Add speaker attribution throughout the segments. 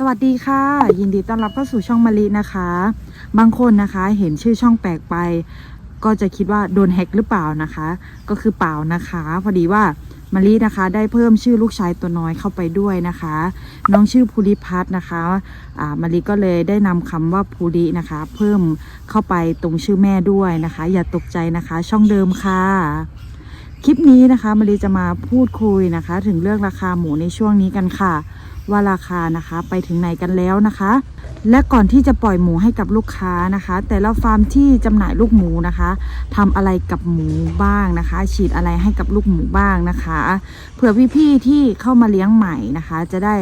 Speaker 1: สวัสดีค่ะ ยินดีต้อนรับเข้าสู่ช่องมะลินะคะ บางคนนะคะเห็นชื่อช่องแปลกไป ก็จะคิดว่าโดนแฮกหรือเปล่านะคะ ก็คือเปล่านะคะ พอดีว่ามะลินะคะ ได้เพิ่มชื่อลูกชายตัวน้อยเข้าไปด้วยนะคะ น้องชื่อภูริพัฒน์นะคะอ่ามะลิก็เลยได้นำคำว่าภูรินะคะ เพิ่มเข้าไปตรงชื่อแม่ด้วยนะคะ อย่าตกใจนะคะ ช่องเดิมค่ะคลิปนี้นะคะมะลิจะมาพูดคุยนะคะ ถึงเรื่องราคาหมูในช่วงนี้กันค่ะ ว่าราคานะคะไปถึงไหนกันแล้วนะคะ และก่อนที่จะปล่อยหมูให้กับลูกค้านะคะ แต่ละฟาร์มที่จำหน่ายลูกหมูนะคะทำอะไรกับหมูบ้างนะคะ ฉีดอะไรให้กับลูกหมูบ้างนะคะเผื่อพี่ๆที่เข้ามาเลี้ยงใหม่นะคะ จะได้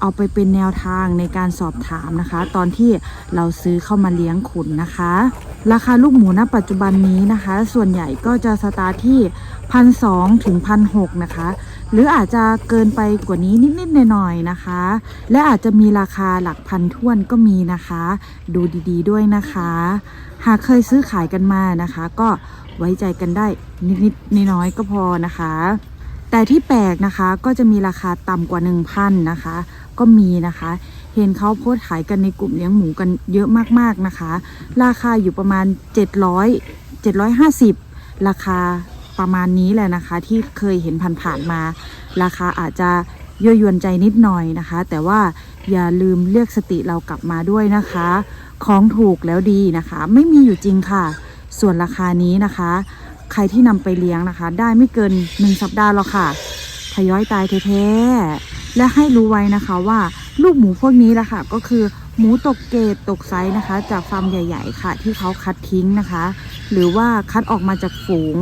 Speaker 1: เอาไปเป็นแนวทางในการสอบถามนะคะ ตอนที่เราซื้อเข้ามาเลี้ยงขุนนะคะ ราคาลูกหมูณปัจจุบันนี้นะคะ ส่วนใหญ่ก็จะสตาร์ทที่พันสองถึงพันหกนะคะ หรืออาจจะเกินไปกว่านี้นิดๆหน่อยๆนะคะ และอาจจะมีราคาหลักพันท้วนก็มีนะคะ ดูดีๆด้วยนะคะ หากเคยซื้อขายกันมานะคะ ก็ไว้ใจกันได้นิดๆน้อยๆก็พอนะคะ แต่ที่แปลกนะคะก็จะมีราคาต่ำกว่า 1,000นะคะ ก็มีนะคะ เห็นเขาโพสขายกันในกลุ่มเลี้ยงหมูกันเยอะมากๆนะคะ ราคาอยู่ประมาณ 700 750 ราคา ประมาณนี้แหละนะคะ ที่เคยเห็นผ่านๆมา ราคาอาจจะยั่วยวนใจนิดหน่อยนะคะ แต่ว่าอย่าลืมเรียกสติเรากลับมาด้วยนะคะ ของถูกแล้วดีนะคะ ไม่มีอยู่จริงค่ะ ส่วนราคานี้นะคะ ใครที่นำไปเลี้ยงนะคะ ได้ไม่เกิน1สัปดาห์หรอกค่ะทยอยตายแท้ๆและให้รู้ไว้นะคะว่าลูกหมูพวกนี้ละค่ะก็คือ หมูตกเกรดตกไซส์นะคะ จากฟาร์มใหญ่ ๆ ค่ะ ที่เขาคัดทิ้งนะคะ หรือว่าคัดออกมาจากฝูง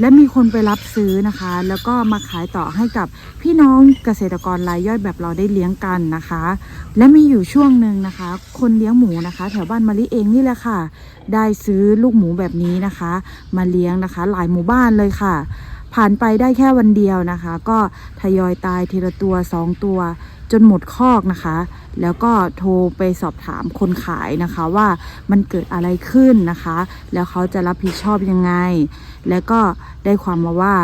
Speaker 1: และมีคนไปรับซื้อนะคะ แล้วก็มาขายต่อให้กับพี่น้องเกษตรกรรายย่อยแบบเราได้เลี้ยงกันนะคะ และมีอยู่ช่วงหนึ่งนะคะ คนเลี้ยงหมูนะคะ แถวบ้านมะลิเองนี่แหละค่ะ ได้ซื้อลูกหมูแบบนี้นะคะ มาเลี้ยงนะคะ หลายหมู่บ้านเลยค่ะ ผ่านไปได้แค่วันเดียวนะคะ ก็ทยอยตายทีละตัวสองตัว จนหมดคอกนะคะ แล้วก็โทรไปสอบถามคนขายนะคะว่ามันเกิดอะไรขึ้นนะคะ แล้วเขาจะรับผิดชอบยังไง แล้วก็ได้ความมาว่า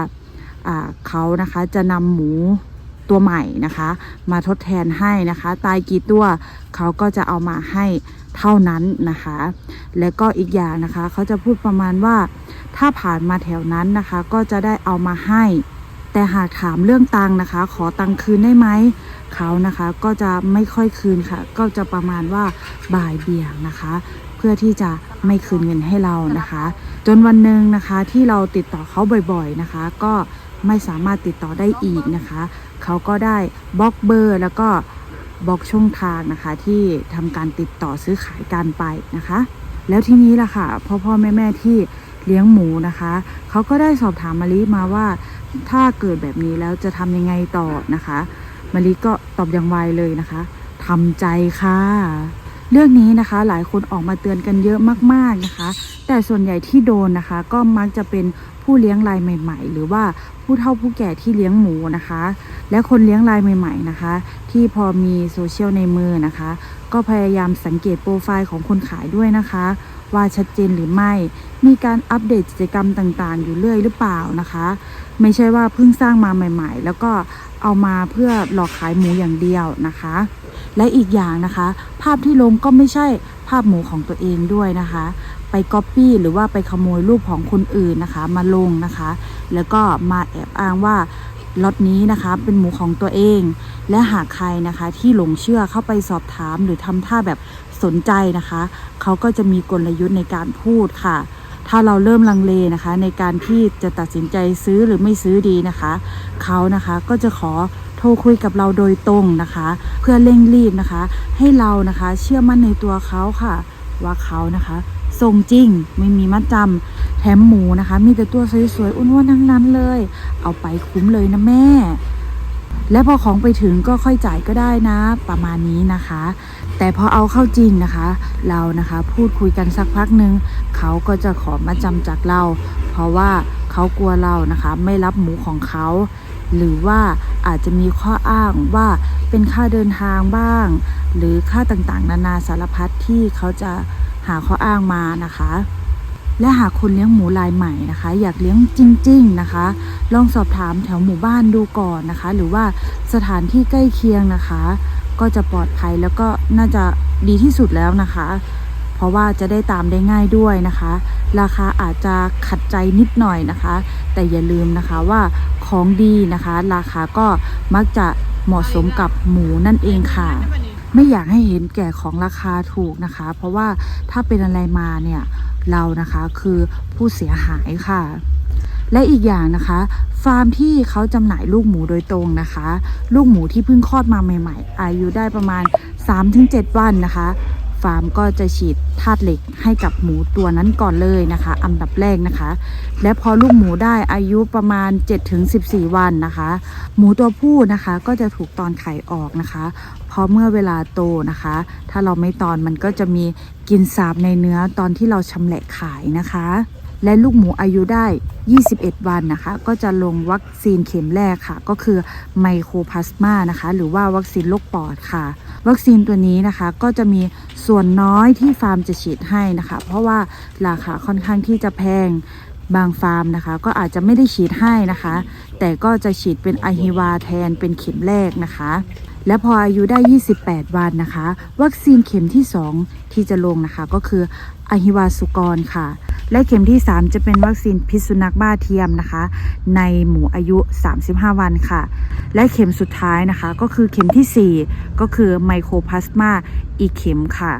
Speaker 1: เขานะคะจะนำหมูตัวใหม่นะคะ มาทดแทนให้นะคะ ตายกี่ตัวเขาก็จะเอามาให้เท่านั้นนะคะ แล้วก็อีกอย่างนะคะเขาจะพูดประมาณว่า ถ้าผ่านมาแถวนั้นนะคะ ก็จะได้เอามาให้ แต่หากถามเรื่องตังค์นะคะ ขอตังค์คืนได้ไหม เขานะคะก็จะไม่ค่อยคืนค่ะ ก็จะประมาณว่าบ่ายเบี่ยงนะคะ เพื่อที่จะไม่คืนเงินให้เรานะคะ จนวันหนึ่งนะคะที่เราติดต่อเขาบ่อยๆนะคะ ก็ไม่สามารถติดต่อได้อีกนะคะ เขาก็ได้บล็อกเบอร์แล้วก็บล็อกช่องทางนะคะ ที่ทำการติดต่อซื้อขายกันไปนะคะ แล้วทีนี้ล่ะค่ะพ่อพ่อแม่แม่ที่เลี้ยงหมูนะคะ เขาก็ได้สอบถามมาลิมาว่า ถ้าเกิดแบบนี้แล้วจะทำยังไงต่อนะคะ มาลิก็ตอบอย่างไวเลยนะคะทำใจค่ะ เรื่องนี้นะคะหลายคนออกมาเตือนกันเยอะมากๆนะคะ แต่ส่วนใหญ่ที่โดนนะคะ ก็มักจะเป็นผู้เลี้ยงรายใหม่ ๆ หรือว่าผู้เฒ่าผู้แก่ที่เลี้ยงหมูนะคะ และคนเลี้ยงรายใหม่ ๆนะคะ ที่พอมีโซเชียลในมือนะคะ ก็พยายามสังเกตโปรไฟล์ของคนขายด้วยนะคะว่าชัดเจนหรือไม่ มีการอัปเดตกิจกรรมต่างๆ อยู่เรื่อยหรือเปล่านะคะ ไม่ใช่ว่าเพิ่งสร้างมาใหม่ ๆ แล้วก็ เอามาเพื่อหลอกขายหมูอย่างเดียวนะคะ และอีกอย่างนะคะ ภาพที่ลงก็ไม่ใช่ภาพหมูของตัวเองด้วยนะคะ ไปก๊อปปี้หรือว่าไปขโมยรูปของคนอื่นนะคะ มาลงนะคะ แล้วก็มาแอบอ้างว่าล็อตนี้นะคะเป็นหมูของตัวเอง และหากใครนะคะที่หลงเชื่อเข้าไปสอบถามหรือทำท่าแบบสนใจนะคะ เขาก็จะมีกลยุทธ์ในการพูดค่ะ ถ้าเราเริ่มลังเลนะคะ ในการที่จะตัดสินใจซื้อหรือไม่ซื้อดีนะคะเขานะคะก็จะขอโทรคุยกับเราโดยตรงนะคะ เพื่อเร่งรีบนะคะ ให้เรานะคะเชื่อมั่นในตัวเขาค่ะ ว่าเขานะคะส่งจริงไม่มีมัดจำแถมหมูนะคะ มีแต่ตัวสวยๆอ้วนๆทั้งนั้นเลย เอาไปคุ้มเลยนะแม่ และพอของไปถึงก็ค่อยจ่ายก็ได้นะ ประมาณนี้นะคะ แต่พอเอาเข้าจริงนะคะ เรานะคะพูดคุยกันสักพักหนึ่งเขาก็จะขอมาจำจากเรา เพราะว่าเขากลัวเรานะคะไม่รับหมูของเขา หรือว่าอาจจะมีข้ออ้างว่าเป็นค่าเดินทางบ้าง หรือค่าต่างๆ นานาสารพัดที่เขาจะหาข้ออ้างมานะคะ และหากคนเลี้ยงหมูรายใหม่นะคะ อยากเลี้ยงจริง ๆนะคะ ลองสอบถามแถวหมู่บ้านดูก่อนนะคะ หรือว่าสถานที่ใกล้เคียงนะคะ ก็จะปลอดภัยแล้วก็น่าจะดีที่สุดแล้วนะคะ เพราะว่าจะได้ตามได้ง่ายด้วยนะคะ ราคาอาจจะขัดใจนิดหน่อยนะคะ แต่อย่าลืมนะคะว่าของดีนะคะ ราคาก็มักจะเหมาะสมกับหมูนั่นเองค่ะ ไม่อยากให้เห็นแก่ของราคาถูกนะคะ เพราะว่าถ้าเป็นอะไรมาเนี่ยเรานะคะคือผู้เสียหายค่ะ และอีกอย่างนะคะ ฟาร์มที่เขาจำหน่ายลูกหมูโดยตรงนะคะ ลูกหมูที่เพิ่งคลอดมาใหม่ ๆ อายุได้ประมาณ 3-7 วันนะคะ ฟาร์มก็จะฉีดธาตุเหล็กให้กับหมูตัวนั้นก่อนเลยนะคะ อันดับแรกนะคะ และพอลูกหมูได้อายุประมาณ 7-14 วันนะคะ หมูตัวผู้นะคะก็จะถูกตอนไข่ออกนะคะเพราะเมื่อเวลาโตนะคะ ถ้าเราไม่ตอนมันก็จะมีกินสาบในเนื้อตอนที่เราชำแหละขายนะคะ และลูกหมูอายุได้ 21 วันนะคะ ก็จะลงวัคซีนเข็มแรกค่ะ ก็คือไมโครพลาสมานะคะ หรือว่าวัคซีนโรคปอดค่ะ วัคซีนตัวนี้นะคะก็จะมีส่วนน้อยที่ฟาร์มจะฉีดให้นะคะ เพราะว่าราคาค่อนข้างที่จะแพงบางฟาร์มนะคะ ก็อาจจะไม่ได้ฉีดให้นะคะ แต่ก็จะฉีดเป็นอะฮิวาแทนเป็นเข็มแรกนะคะ และพออายุได้ 28 วันนะคะ วัคซีนเข็มที่ 2 ที่จะลงนะคะก็คืออะฮิวาสุกรค่ะ และเข็มที่ 3 จะเป็นวัคซีนพิษสุนัขบ้าเทียมนะคะ ในหมูอายุ 35 วันค่ะ และเข็มสุดท้ายนะคะ ก็คือเข็มทีสี่4 ก็คือไมโครพลาสมาอีกเข็มค่ะ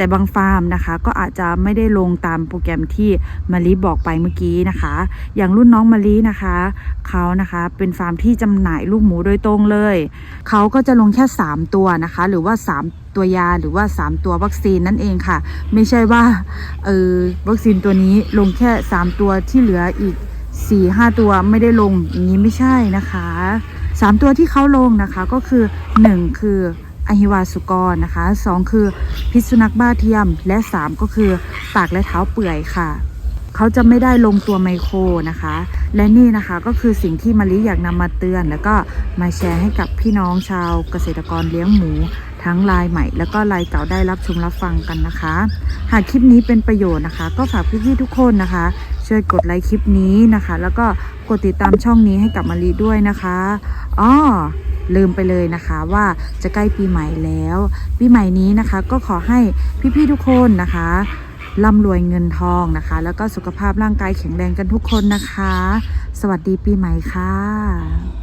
Speaker 1: แต่บางฟาร์มนะคะ ก็อาจจะไม่ได้ลงตามโปรแกรมที่มารีบอกไปเมื่อกี้นะคะ อย่างรุ่นน้องมารีนะคะเขานะคะเป็นฟาร์มที่จำหน่ายลูกหมูโดยตรงเลยเขาก็จะลงแค่ 3 ตัวนะคะ หรือว่า 3ตัวยาหรือว่า 3 ตัววัคซีนนั่นเองค่ะ ไม่ใช่ว่าเออวัคซีนตัวนี้ลงแค่ 3 ตัวที่เหลืออีก 4 5 ตัวไม่ได้ลงอย่างนี้ไม่ใช่นะคะ 3 ตัวที่เขาลงนะคะก็คือ 1 คือ อหิวาสุกรนะคะ2คือพิษสุนัขบ้าเทียม และ3ก็คือปากและเท้าเปื่อยค่ะเขาจะไม่ได้ลงตัวไมโครนะคะ และนี่นะคะก็คือสิ่งที่มาริอยากนำมาเตือน แล้วก็มาแชร์ให้กับพี่น้องชาวเกษตรกรเลี้ยงหมู ทั้งรายใหม่ แล้วก็รายเก่าได้รับชมรับฟังกันนะคะ หากคลิปนี้เป็นประโยชน์นะคะ ก็ฝากพี่ๆทุกคนนะคะ ช่วยกดไลค์คลิปนี้นะคะ แล้วก็กดติดตามช่องนี้ให้กับมารีด้วยนะคะอ้อ ลืมไปเลยนะคะว่าจะใกล้ปีใหม่แล้ว ปีใหม่นี้นะคะ ก็ขอให้พี่ๆทุกคนนะคะร่ำรวยเงินทองนะคะ แล้วก็สุขภาพร่างกายแข็งแรงกันทุกคนนะคะ สวัสดีปีใหม่ค่ะ